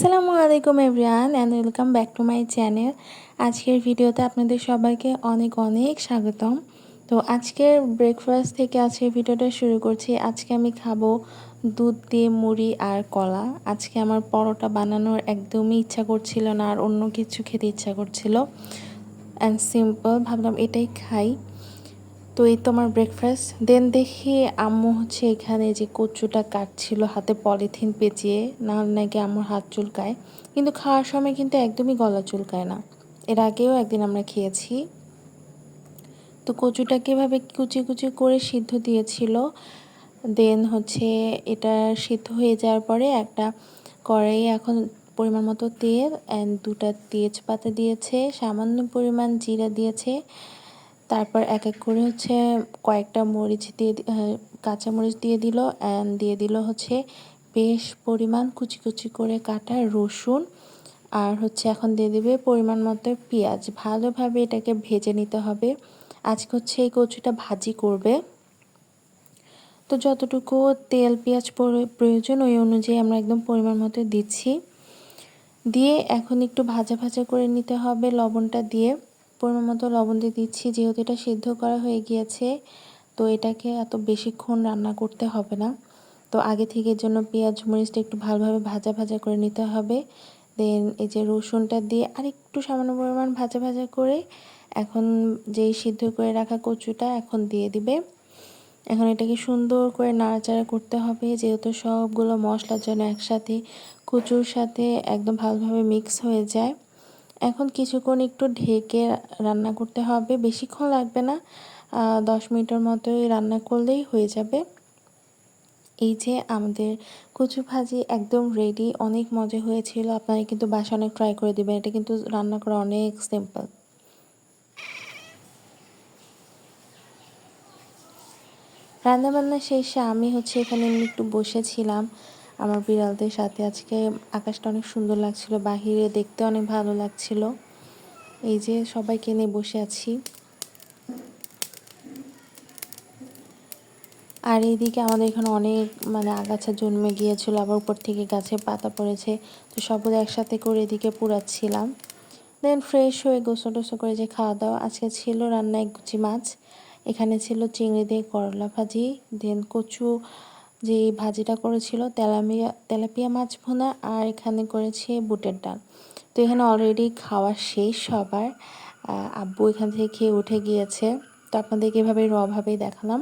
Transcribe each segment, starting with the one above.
আসসালামু আলাইকুম everyone and welcome back to my channel আজকের ভিডিওতে আপনাদের সবাইকে অনেক অনেক স্বাগতম। তো আজকের ব্রেকফাস্ট থেকে আজকের ভিডিওটা শুরু করছি। আজকে আমি খাব দুধ দিয়ে মুড়ি আর কলা। আজকে আমার পরোটা বানানোর একদমই ইচ্ছা করছিল না, আর অন্য কিছু খেতে ইচ্ছা করছিল। অ্যান্ড সিম্পল ভাবলাম এটাই খাই। তো এই তোমার ব্রেকফাস্ট দেন দেখি আম্মু হচ্ছে এখানে যে কচুটা কাটছিল, হাতে পলিথিন পেঁচিয়ে না নাকি আম্মুর হাত চুলকায়। কিন্তু খাওয়ার সময় কিন্তু একদমই গলা চুলকায় না। এর আগেও একদিন আমরা খেয়েছি। তো কচুটাকে এভাবে কুচি কুচি করে সিদ্ধ দিয়েছিল। দেন হচ্ছে এটা সিদ্ধ হয়ে যাওয়ার পরে একটা কড়াই এখন পরিমাণ মতো তেল অ্যান্ড দুটা তেজপাতা দিয়েছে, সামান্য পরিমাণ জিরা দিয়েছে। তারপর এক এক করে হচ্ছে কয়েকটা মরিচ দিয়ে কাঁচা মরিচ দিয়ে দিল অ্যান্ড দিয়ে দিল হচ্ছে বেশ পরিমাণ কুচি কুচি করে কাটা রসুন আর হচ্ছে এখন দিয়ে দেবে পরিমাণ মতো পেঁয়াজ। ভালোভাবে এটাকে ভেজে নিতে হবে। আজকে হচ্ছে এই কচুটা ভাজি করবে। তো যতটুকু তেল পেঁয়াজ প্রয়োজন ওই অনুযায়ী আমরা একদম পরিমাণ মতো দিচ্ছি। দিয়ে এখন একটু ভাজা ভাজা করে নিতে হবে লবণটা দিয়ে। পরিমাণ মতো লবণ দিয়ে দিচ্ছি। যেহেতু এটা সিদ্ধ করা হয়ে গিয়েছে, তো এটাকে এত বেশিক্ষণ রান্না করতে হবে না। তো আগে থেকে জন্য পেঁয়াজ, মরিচটা একটু ভালোভাবে ভাজা ভাজা করে নিতে হবে। দেন এই যে রসুনটা দিয়ে আর একটু সামান্য পরিমাণ ভাজা ভাজা করে এখন যেই সিদ্ধ করে রাখা কচুটা এখন দিয়ে দিবে। এখন এটাকে সুন্দর করে নাড়াচাড়া করতে হবে। যেহেতু সবগুলো মশলার জন্য একসাথে কচুর সাথে একদম ভালোভাবে মিক্স হয়ে যায়। এখন কিছুক্ষণ একটু ঢেকে রান্না করতে হবে। বেশিক্ষণ লাগবে না। দশ মিনিটের মতোই রান্না করলেই হয়ে যাবে। এই যে আমাদের কচু ভাজি একদম রেডি অনেক মজা হয়েছিল। আপনারা কিন্তু বাসা অনেক ট্রাই করে দেবেন। এটা কিন্তু রান্না করা অনেক সিম্পল রান্নাবান্না শেষে আমি হচ্ছে এখানে একটু বসেছিলাম। আমার বিড়ালদের সাথে। আজকে আকাশটা অনেক সুন্দর লাগছিল, বাহিরে দেখতে অনেক ভালো লাগছিল। এই যে সবাইকে নিয়ে বসে আছি। আর এইদিকে আমাদের এখানে অনেক মানে আগাছা জন্মে গিয়েছিল, আবার উপর থেকে গাছে পাতা পড়েছে। তো সবগুলো একসাথে করে এদিকে পুরাচ্ছিলাম। দেন ফ্রেশ হয়ে গোসল টোসো করে যে খাওয়া দাওয়া, আজকে ছিল রান্না এক গুচি মাছ। এখানে ছিল চিংড়ি দিয়ে করলা ভাজি দেন কচু যে ভাজিটা করেছিল তেলামিয়া, তেলাপিয়া মাছ ভোনা আর এখানে করেছে বুটের ডাল। তো এখানে অলরেডি খাওয়া শেষ সবার। আব্বু এখান থেকে খেয়ে উঠে গিয়েছে। তো আপনাদেরকে এভাবে রভাবেই দেখালাম।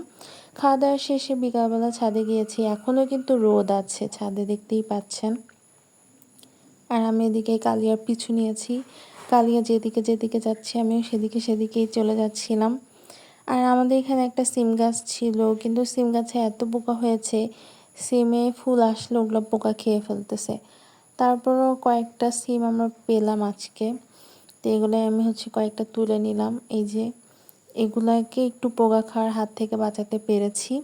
খাওয়া দাওয়া শেষে বিকালবেলা ছাদে গিয়েছি। এখনও কিন্তু রোদ আছে, ছাদে দেখতেই পাচ্ছেন। আর আমি এদিকে কালিয়ার পিছু নিয়েছি। কালিয়া যেদিকে যেদিকে যাচ্ছি, আমিও সেদিকে সেদিকেই চলে যাচ্ছিলাম। আর আমাদের এখানে একটা সিম গাছ ছিল, কিন্তু সিম গাছে এত পোকা হয়েছে, সিমে ফুল আসলে ওগুলো পোকা খেয়ে ফেলতেছে। তারপরও কয়েকটা সিম আমরা পেলাম আজকে। তো এগুলো আমি হচ্ছে কয়েকটা তুলে নিলাম। এই যে এগুলাকে একটু পোকা খাওয়ার হাত থেকে বাঁচাতে পেরেছি।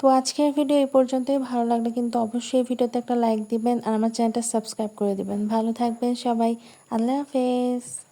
তো আজকের ভিডিও এই পর্যন্তই। ভালো লাগলে কিন্তু অবশ্যই ভিডিওতে একটা লাইক দিবেন আর আমার চ্যানেলটা সাবস্ক্রাইব করে দিবেন। ভালো থাকবেন সবাই। আল্লাহ হাফেজ।